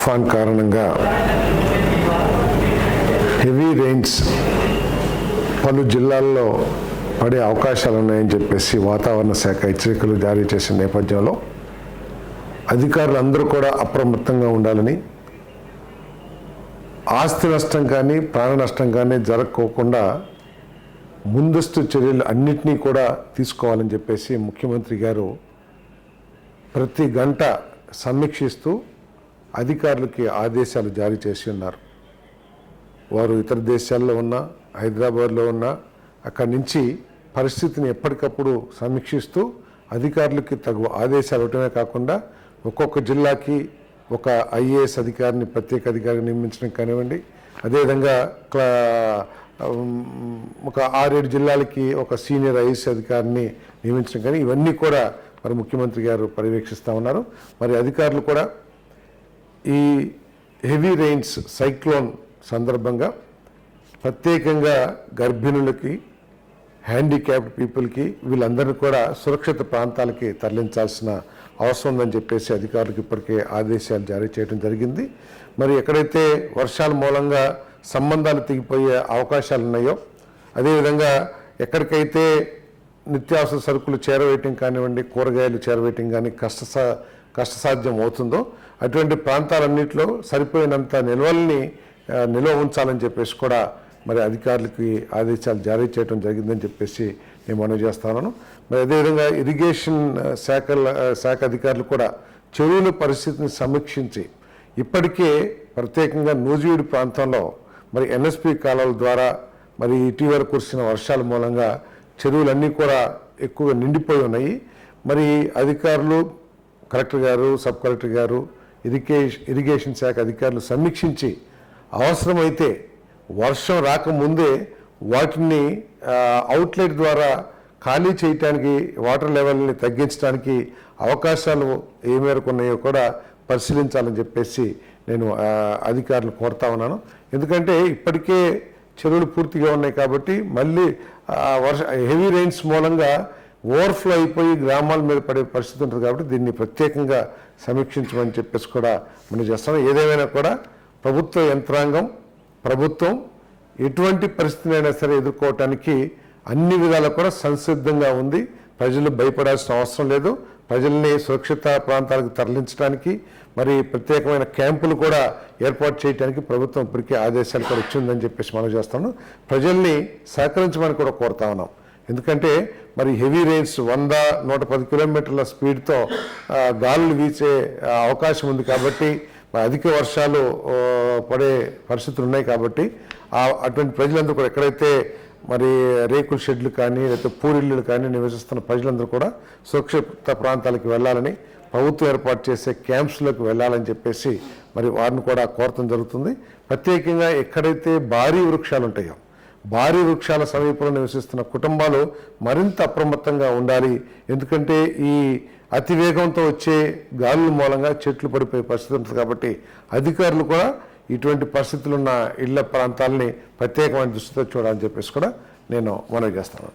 తుఫాన్ కారణంగా heavy rains పలు జిల్లాల్లో పడే అవకాశాలు ఉన్నాయని చెప్పేసి వాతావరణ శాఖ హెచ్చరికలు జారీ చేసిన నేపథ్యంలో అధికారులు అందరూ కూడా అప్రమత్తంగా ఉండాలని ఆస్తి నష్టం కానీ ప్రాణ నష్టం కానీ జరగకోకుండా ముందస్తు చర్యలు అన్నింటినీ కూడా తీసుకోవాలని చెప్పేసి ముఖ్యమంత్రి గారు ప్రతి గంట సమీక్షిస్తూ అధికారులకి ఆదేశాలు జారీ చేసి ఉన్నారు. వారు ఇతర దేశాల్లో ఉన్న హైదరాబాద్లో ఉన్న అక్కడి నుంచి పరిస్థితిని ఎప్పటికప్పుడు సమీక్షిస్తూ అధికారులకి తగు ఆదేశాలు ఇవ్వటమే కాకుండా ఒక్కొక్క జిల్లాకి ఒక ఐఏఎస్ అధికారిని ప్రత్యేక అధికారిని నియమించడం కానివ్వండి అదేవిధంగా క్లా ఒక ఆరేడు జిల్లాలకి ఒక సీనియర్ ఐఏఎస్ అధికారిని నియమించడం కానీ ఇవన్నీ కూడా మరి ముఖ్యమంత్రి గారు పర్యవేక్షిస్తూ ఉన్నారు. మరి అధికారులు కూడా ఈ హెవీ రెయిన్స్ సైక్లోన్ సందర్భంగా ప్రత్యేకంగా గర్భిణులకి హ్యాండిక్యాప్డ్ పీపుల్కి వీళ్ళందరినీ కూడా సురక్షిత ప్రాంతాలకి తరలించాల్సిన అవసరం ఉందని చెప్పేసి అధికారులకు ఇప్పటికే ఆదేశాలు జారీ చేయడం జరిగింది. మరి ఎక్కడైతే వర్షాల మూలంగా సంబంధాలు తెగిపోయే అవకాశాలు ఉన్నాయో అదేవిధంగా ఎక్కడికైతే నిత్యావసర సరుకులు చేరవేయటం కానివ్వండి కూరగాయలు చేరవేయటం కానీ కష్ట కష్టసాధ్యం అవుతుందో అటువంటి ప్రాంతాలన్నింటిలో సరిపోయినంత నిల్వల్ని నిల్వ ఉంచాలని చెప్పేసి కూడా మరి అధికారులకి ఆదేశాలు జారీ చేయడం జరిగిందని చెప్పేసి నేను మనవి చేస్తున్నాను మరి అదేవిధంగా ఇరిగేషన్ శాఖ శాఖల శాఖ అధికారులు కూడా చెరువుల పరిస్థితిని సమీక్షించి ఇప్పటికే ప్రత్యేకంగా నూజివీడు ప్రాంతంలో మరి ఎన్ఎస్పి కాలాల ద్వారా మరి ఇటీవల కురిసిన వర్షాల మూలంగా చెరువులన్నీ కూడా ఎక్కువగా నిండిపోయి ఉన్నాయి. మరి అధికారులు కలెక్టర్ గారు సబ్ కలెక్టర్ గారు ఇరిగేషన్ ఇరిగేషన్ శాఖ అధికారులు సమీక్షించి అవసరమైతే వర్షం రాకముందే వాటిని అవుట్లెట్ ద్వారా ఖాళీ చేయటానికి వాటర్ లెవెల్ని తగ్గించడానికి అవకాశాలు ఏ మేరకు ఉన్నాయో కూడా పరిశీలించాలని చెప్పేసి నేను అధికారులు కోరుతా ఉన్నాను. ఎందుకంటే ఇప్పటికే చెరువులు పూర్తిగా ఉన్నాయి కాబట్టి మళ్ళీ వర్ష హెవీ రెయిన్స్ మూలంగా ఓవర్ఫ్లో అయిపోయి గ్రామాల మీద పడే పరిస్థితి ఉంటుంది కాబట్టి దీన్ని ప్రత్యేకంగా సమీక్షించమని చెప్పేసి కూడా మనం చేస్తాం. ఏదేమైనా కూడా ప్రభుత్వ యంత్రాంగం ప్రభుత్వం ఎటువంటి పరిస్థితినైనా సరే ఎదుర్కోవటానికి అన్ని విధాలు కూడా సంసిద్ధంగా ఉంది. ప్రజలు భయపడాల్సిన అవసరం లేదు. ప్రజల్ని సురక్షిత ప్రాంతాలకు తరలించడానికి మరి ప్రత్యేకమైన క్యాంపులు కూడా ఏర్పాటు చేయడానికి ప్రభుత్వం ఇప్పటికే ఆదేశాలు కూడా ఇచ్చిందని చెప్పేసి మనం చేస్తాను. ప్రజల్ని సహకరించమని కూడా కోరుతా ఉన్నాం. ఎందుకంటే మరి హెవీ రైన్స్ వంద నూట పది కిలోమీటర్ల స్పీడ్తో గాలులు వీచే అవకాశం ఉంది కాబట్టి అధిక వర్షాలు పడే పరిస్థితులు ఉన్నాయి కాబట్టి అటువంటి ప్రజలందరూ కూడా ఎక్కడైతే మరి రేకుల షెడ్లు కానీ లేకపోతే పూరిళ్ళు కానీ నివసిస్తున్న ప్రజలందరూ కూడా సురక్షిత ప్రాంతాలకు వెళ్ళాలని ప్రభుత్వం ఏర్పాటు చేసే క్యాంప్స్లోకి వెళ్ళాలని చెప్పేసి మరి వారిని కూడా కోరటం జరుగుతుంది. ప్రత్యేకంగా ఎక్కడైతే భారీ వృక్షాలు ఉంటాయో భారీ వృక్షాల సమీపంలో నివసిస్తున్న కుటుంబాలు మరింత అప్రమత్తంగా ఉండాలి. ఎందుకంటే ఈ అతివేగంతో వచ్చే గాలుల మూలంగా చెట్లు పడిపోయే పరిస్థితి ఉంటుంది కాబట్టి అధికారులు కూడా ఇటువంటి పరిస్థితులు ఉన్న ఇళ్ళ ప్రాంతాలని ప్రత్యేకమైన దృష్టితో చూడాలని చెప్పేసి కూడా నేను మనవి చేస్తాను.